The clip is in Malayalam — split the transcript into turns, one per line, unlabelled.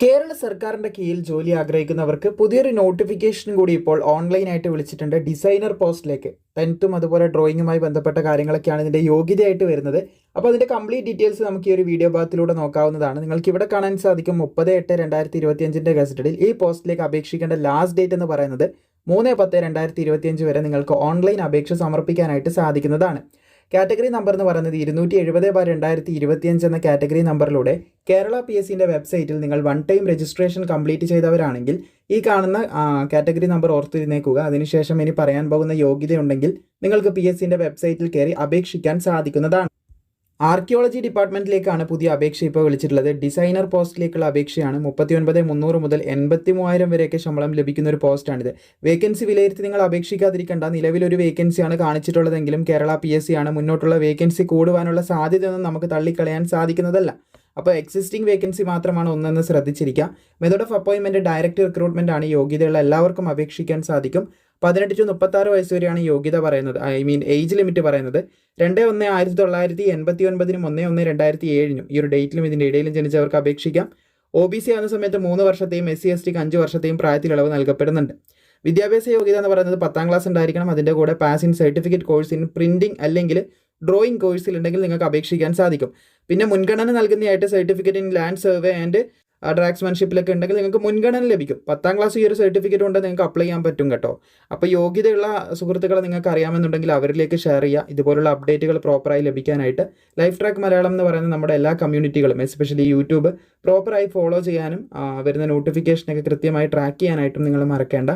കേരള സർക്കാരിന്റെ കീഴിൽ ജോലി ആഗ്രഹിക്കുന്നവർക്ക് പുതിയൊരു നോട്ടിഫിക്കേഷൻ കൂടി ഇപ്പോൾ ഓൺലൈനായിട്ട് വിളിച്ചിട്ടുണ്ട്. ഡിസൈനർ പോസ്റ്റിലേക്ക് ടെൻത്തും അതുപോലെ ഡ്രോയിങ്ങുമായി ബന്ധപ്പെട്ട കാര്യങ്ങളൊക്കെയാണ് ഇതിന്റെ യോഗ്യതയായിട്ട് വരുന്നത്. അപ്പോൾ അതിന്റെ കംപ്ലീറ്റ് ഡീറ്റെയിൽസ് നമുക്ക് ഈ ഒരു വീഡിയോ ഭാഗത്തിലൂടെ നോക്കാവുന്നതാണ്. നിങ്ങൾക്ക് ഇവിടെ കാണാൻ സാധിക്കും മുപ്പത് എട്ട് രണ്ടായിരത്തി ഇരുപത്തിയഞ്ചിന്റെ ഗസറ്റഡിൽ ഈ പോസ്റ്റിലേക്ക് അപേക്ഷിക്കേണ്ട ലാസ്റ്റ് ഡേറ്റ് എന്ന് പറയുന്നത് മൂന്ന് പത്ത് രണ്ടായിരത്തി ഇരുപത്തിയഞ്ച് വരെ നിങ്ങൾക്ക് ഓൺലൈൻ അപേക്ഷ സമർപ്പിക്കാനായിട്ട് സാധിക്കുന്നതാണ്. കാറ്റഗറി നമ്പർ എന്ന് പറയുന്നത് ഇരുന്നൂറ്റി എഴുപത് ബാർ രണ്ടായിരത്തി ഇരുപത്തിയഞ്ച് എന്ന കാറ്റഗറി നമ്പറിലൂടെ കേരള പി എസ് സിന്റെ വെബ്സൈറ്റിൽ നിങ്ങൾ വൺ ടൈം രജിസ്ട്രേഷൻ കംപ്ലീറ്റ് ചെയ്തവരാണെങ്കിൽ ഈ കാണുന്ന കാറ്റഗറി നമ്പർ ഓർത്തിരുന്നേക്കുക. അതിനുശേഷം ഇനി പറയാൻ പോകുന്ന യോഗ്യതയുണ്ടെങ്കിൽ നിങ്ങൾക്ക് പി എസ് സിന്റെ വെബ്സൈറ്റിൽ കയറി അപേക്ഷിക്കാൻ സാധിക്കുന്നതാണ്. ആർക്കിയോളജി ഡിപ്പാർട്ട്മെന്റിലേക്കാണ് പുതിയ അപേക്ഷ ഇപ്പോൾ വിളിച്ചിട്ടുള്ളത്. ഡിസൈനർ പോസ്റ്റിലേക്കുള്ള അപേക്ഷയാണ്. മുപ്പത്തി ഒൻപത് മുന്നൂറ് മുതൽ എൺപത്തി മൂവായിരം വരെയൊക്കെ ശമ്പളം ലഭിക്കുന്ന ഒരു പോസ്റ്റാണിത്. വേക്കൻസി വിലയിരുത്തി നിങ്ങൾ അപേക്ഷിക്കാതിരിക്കേണ്ട. നിലവിലൊരു വേക്കൻസിയാണ് കാണിച്ചിട്ടുള്ളതെങ്കിലും കേരള പി എസ് സി ആണ് മുന്നോട്ടുള്ള വേക്കൻസി കൂടുവാനുള്ള സാധ്യതയൊന്നും നമുക്ക് തള്ളിക്കളയാൻ സാധിക്കുന്നതല്ല. അപ്പോൾ എക്സിസ്റ്റിംഗ് വേക്കൻസി മാത്രമാണ് ഒന്നെന്ന് ശ്രദ്ധിച്ചിരിക്കുക മെത്തേഡ് ഓഫ് അപ്പോയിൻമെന്റ് ഡയറക്റ്റ് റിക്രൂട്ട്മെന്റ് ആണ് യോഗ്യതയുള്ള എല്ലാവർക്കും അപേക്ഷിക്കാൻ സാധിക്കും. പതിനെട്ട് ടു മുപ്പത്താറ് വയസ്സ് വരെയാണ് യോഗ്യത പറയുന്നത്. ഐ മീൻ ഏജ് ലിമിറ്റ് പറയുന്നത്. രണ്ട് ഒന്ന് ആയിരത്തി തൊള്ളായിരത്തി എൺപത്തി ഒൻപതിനും ഒന്ന് ഒന്ന് രണ്ടായിരത്തി ഏഴിനും ഈ ഒരു ഡേറ്റിലും ഇതിന്റെ ഇടയിലും ജനിച്ചവർക്ക് അപേക്ഷിക്കാം. ഒ ബി സി ആകുന്ന സമയത്ത് മൂന്ന് വർഷത്തെയും എസ് സി എസ് ടിക്ക് അഞ്ച് വർഷത്തെയും പ്രായത്തിലിളവ് നൽകപ്പെടുന്നുണ്ട്. വിദ്യാഭ്യാസ യോഗ്യത എന്ന് പറയുന്നത് പത്താം ക്ലാസ് ഉണ്ടായിരിക്കണം. അതിന്റെ കൂടെ pass in certificate course in printing അല്ലെങ്കിൽ ഡ്രോയിങ് കോഴ്സിൽ ഉണ്ടെങ്കിൽ നിങ്ങൾക്ക് അപേക്ഷിക്കാൻ സാധിക്കും. പിന്നെ മുൻഗണന നൽകുന്നതായിട്ട് certificate in land survey and ഡ്രാക്സ്മാൻഷിപ്പിലൊക്കെ ഉണ്ടെങ്കിൽ നിങ്ങൾക്ക് മുൻഗണന ലഭിക്കും. പത്താം ക്ലാസ് ഈ ഒരു സർട്ടിഫിക്കറ്റ് കൊണ്ട് നിങ്ങൾക്ക് അപ്ലൈ ചെയ്യാൻ പറ്റും കേട്ടോ. അപ്പോൾ യോഗ്യതയുള്ള സുഹൃത്തുക്കളെ നിങ്ങൾക്ക് അറിയാമെന്നുണ്ടെങ്കിൽ അവരിലേക്ക് ഷെയർ ചെയ്യുക. ഇതുപോലുള്ള അപ്ഡേറ്റുകൾ പ്രോപ്പറായി ലഭിക്കാനായിട്ട് ലൈഫ് ട്രാക്ക് മലയാളം എന്ന് പറയുന്ന നമ്മുടെ എല്ലാ കമ്മ്യൂണിറ്റികളും എസ്പെഷ്യലി യൂട്യൂബ് പ്രോപ്പറായി ഫോളോ ചെയ്യാനും വരുന്ന നോട്ടിഫിക്കേഷനൊക്കെ കൃത്യമായി ട്രാക്ക് ചെയ്യാനായിട്ടും നിങ്ങൾ മറക്കേണ്ട.